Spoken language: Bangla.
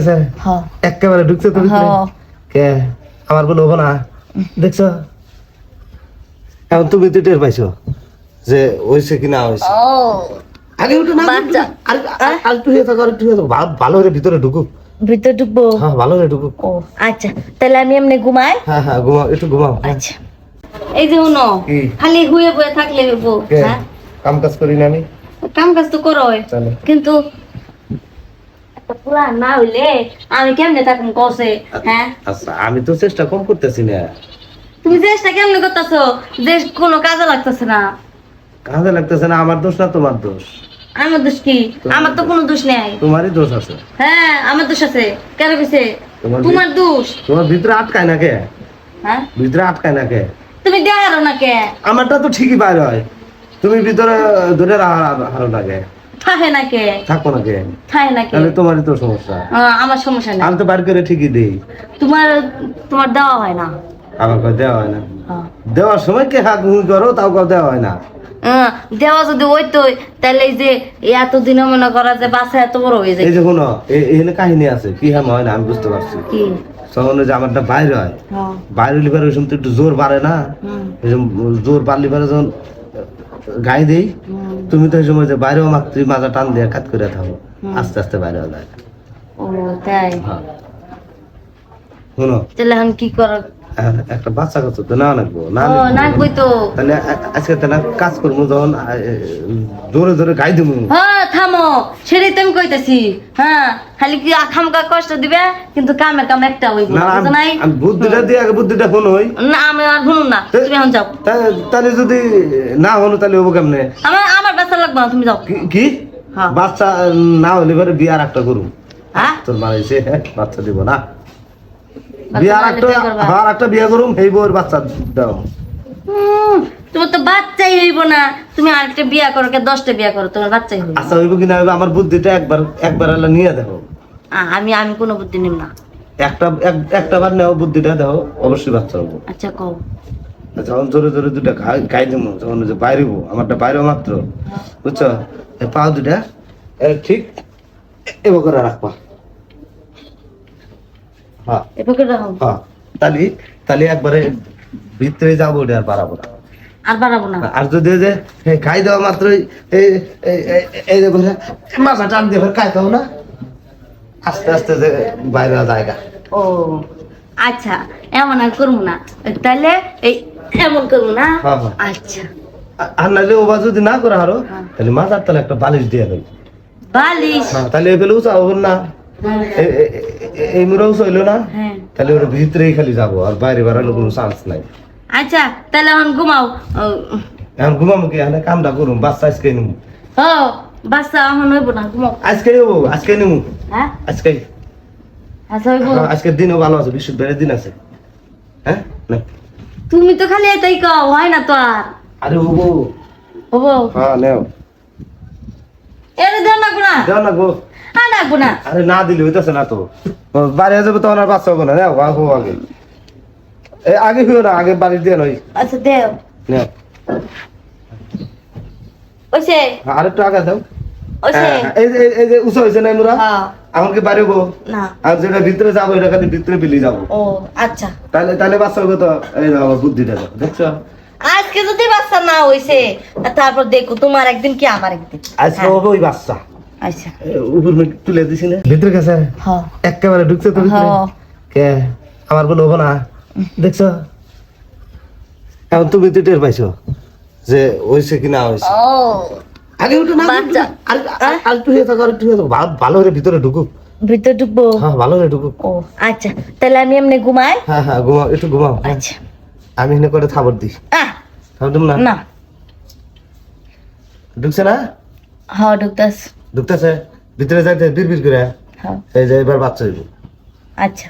আছে হ্যাঁ। একেবারে ঢুকছে তো ভিতরে? হ্যাঁ। কে? আমার কোনো হব না। দেখছ? এখন তুমি তো টের পাইছো যে হয়েছে কি না হয়েছে। আগে উঠো না বাচ্চা। আর আর একটু হয়ে থাকো আর একটু থাকো। ভালো করে ভিতরে ঢুকুক ভিতরে ঢুকবো? হ্যাঁ ভালো করে ঢুকুক ও আচ্ছা তাহলে আমি এমনি ঘুমাই? হ্যাঁ হ্যাঁ ঘুমাও একটু ঘুমাও। আচ্ছা। এই যে উনো খালি হুয়ে বয়ে থাকলে হইব কে? হ্যাঁ? কাম কাজ করি না আমি? কাম কাজ তো করো কিন্তু পুরা না হইলে আমি কেমনে থাকুম কসে হ্যাঁ? আচ্ছা আমি তো চেষ্টা কম করতেছি না। তুমি চেষ্টা কেমনে করতেছো? যে কোনো কাজে লাগতেছে না। কাজে লাগতেছে না আমার দোষ না তোমার দোষ? আমার দোষ কি? আমার তো কোনো দোষ নেই। তোমারই দোষ আছে। হ্যাঁ আমার দোষ আছে। কেন কইছে? তোমার দোষ। তোমার ভিতরে আটকায় না কে? হ্যাঁ? ভিতরে আটকায় না কে? তুমি দেখারো না কে? আমারটা তো ঠিকই বাইরে হয়। তুমি ভিতরে ধরে হারো না কে? থাকে না কে থাকো না কে থাকে না কে তাহলে তোমারই তো সমস্যা। আমার সমস্যা নেই। আমি তো বার করে ঠিকই দিই। তোমার তোমার দেওয়া হয় না? আমার কাছে দেওয়া হয় না। দেওয়ার সময় কে হাত ঘুমি করো তাও কাউ দেওয়া হয় না। দেওয়া যদি হইতো তাহলে এই যে এতদিন মনে করা যে বাসা এত বড় হয়ে যায় এই যে শোনো এখানে কাহিনী আছে কি হ্যাঁ হয় না আমি বুঝতে পারছি। কি? তখন ওই যে আমারটা বাইরে হয়। বাইরে লিভার ওই সময় তো একটু জোর বাড়ে না? ওই জোর বাড়লি পারে যখন গায়ে দেই। তুমি তো সময় যে বাইরেও মাত্র মাজা টান দিয়ে কাত করে থাকো আস্তে আস্তে বাইরেও যায় ও তাই? হ্যাঁ। শোনো। তাহলে এখন কি কর একটা বাচ্চা কাচ্চা তো না লাগবো না তো। তাহলে আজকে তাহলে কাজ করব যখন জোরে জোরে গাই দেবো। হ্যাঁ থামো সেটাই তো আমি কইতেছি। হ্যাঁ খালি কি খামকা কষ্ট দিবে কিন্তু কামে কাম একটা হইব না নাই? বুদ্ধিটা দিয়ে আগে বুদ্ধিটা ফোন হই না আমি আর শুনুন না তুমি এখন যাও। তাহলে যদি না হলো তাহলে হব কেমনে? আমার আমার ব্যস্ত লাগবে না তুমি যাও। কি- হ্যাঁ। বাচ্চা না হলে পরে বিয়ে আর একটা করুম। হ্যাঁ? তোর মারাইছে বাচ্চা দিব না। আর একটা আর একটা বিয়ে করুম এই বউর বাচ্চা দাও। তোমার তো বাচ্চাই হইব না। তুমি আরেকটা বিয়া করো কে দশটা বিয়া করো তোমার বাচ্চাই হইব। আচ্ছা হইব কিনা হইব আমার বুদ্ধিটা একবার একবার হলে নিয়ে দেখো। আমি আমি কোনো বুদ্ধি না। একটা একটা বার নেও বুদ্ধিটা অবশ্যই বাচ্চা হব আচ্ছা কও। যখন জোরে জোরে দুটা দেবো যখন যে আমারটা বাইরে মাত্র। বুঝছ? পা দুটা ঠিক এবার করে রাখবা। হ্যাঁ। রাখো হ্যাঁ। একবারে ভিতরে যাব ওটা আর পারাবো না। আর বাড়াবো না। আর যদি যে খাই দেওয়া মাত্রই এই এই- এই- এই যে করে মাথা টান দিয়ে ফের খাইতেও না। আস্তে আস্তে যে বাইরে জায়গা ও আচ্ছা এমন আর করব না। তাহলে এই এমন করব না। হ্যাঁ। আচ্ছা। আর নাহলে ওবা যদি না করে আরও। তাহলে মাথার তাহলে একটা বালিশ দিয়ে দেবে। বালিশ? তাহলে এই ফেলে উঁচা না। এই মুড়া উঁচা হইল না? হ্যাঁ। তাহলে ওটা ভিতরেই খালি যাব আর বাইরে বেড়ানোর কোনো চান্স নাই। আচ্ছা তাহলে এখন ঘুমাও। এখন ঘুমাবো কি? এখানে কামটা করুম বাচ্চা আজকে নিমু। ও বাচ্চা এখন হইব না ঘুমাও। আজকে নেব আজকে নিমু। হ্যাঁ? আজকে। আচ্ছা হ্যাঁ, আজকের দিনও ভালো আছে বৃহস্পতিবারের দিন আছে। হ্যাঁ? না। তুমি তো খালি এটাই কও হয় না তো আর? আরে ওবো হব। হ্যাঁ নেও। এর দেন না গুনা দাও না। গো আর আরে না দিলে হইতেছে না তো। বাড়ি যাবে তখন আর বাচ্চা হব না। নেও হো আগে। এই আগে হইও না আগে বাড়ি দিয়ে নই আচ্ছা দেও। নেও। ওইসে আর একটু আগে দাও। ওইসে হ্যাঁ, এই যে এই যে উঁচু হয়েছে না মুরা হ্যাঁ। কি বাড়ি হব? না। আর যেটা ভিতরে যাব এটা খালি ভিতরে বিলি যাব। ও আচ্ছা। তাহলে তাহলে বাচ্চা হবে তো এই দাও বুদ্ধিটা দাও দেখছ? আজকে যদি বাচ্চা না হইছে তারপর দেখো তোমার একদিন কি আমার একদিন? আজকে হবে ওই বাচ্চা। আচ্ছা। উপর তুলে দিছি না ভিতরে গেছে? হ্যাঁ। একেবারে ঢুকছে তো ভিতরে? হ্যাঁ। কে? আমার কোনো হব না। দেখছ? এখন তুমি তো টের পাইছো যে হয়েছে কি না হয়েছে ও। আগে উঠো না আর আর- আর একটু থাকো আর একটু থাকো। ভা- ভালো করে ভিতরে ঢুকুক। ভিতরে ঢুকবো? হ্যাঁ ভালো করে ঢুকুক। ও আচ্ছা। তাহলে আমি এমনি ঘুমাই? হ্যাঁ হ্যাঁ ঘুমাও একটু ঘুমাও। আচ্ছা। আমি এখানে করে থাবর দিই। আহ! থাবর দিব না? না। ঢুকছে না? হ্যাঁ ঢুকতাস ঢুকতেছে ভিতরে যাইতে বিড় বিড় করে হ্যাঁ। এই যে এবার বাচ্চা হইব। আচ্ছা।